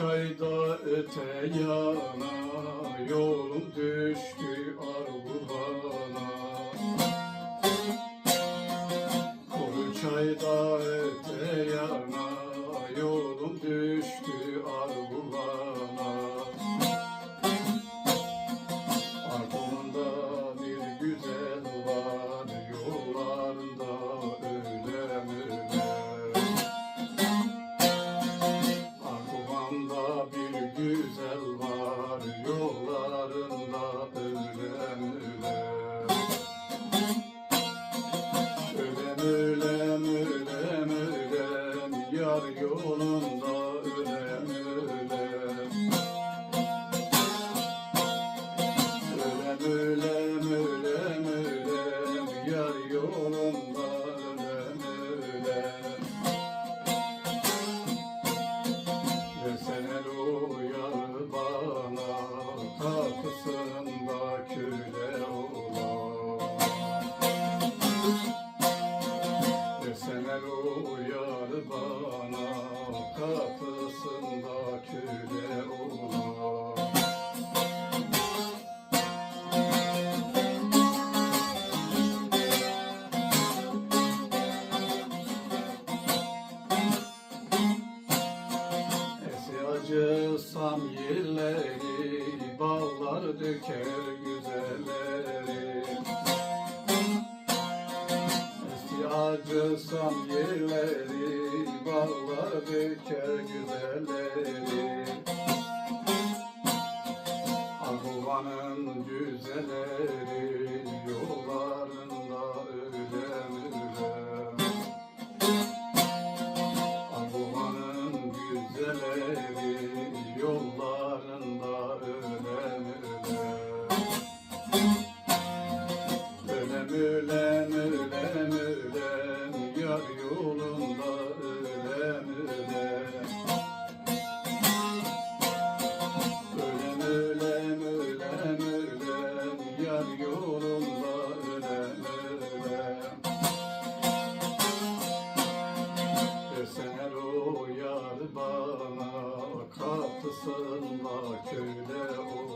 çayda öte yana Yolum düştü Arguvan'a Koyu çayda öte yana Yolum düştü Yar yolunda ölem ölem Ölem ölem ölem ölem Yar yolunda ölem Kapısında köle olan. Acısam yerleri Ballar döker güzelleri. Esi acısam yerleri Ballar döker güzelleri. Arguvanın güzelleri Yollarında ölem ölem güzelleri yollarında ölem ölem Ölem ölem ölem yar yolunda bana kapısında köyde olan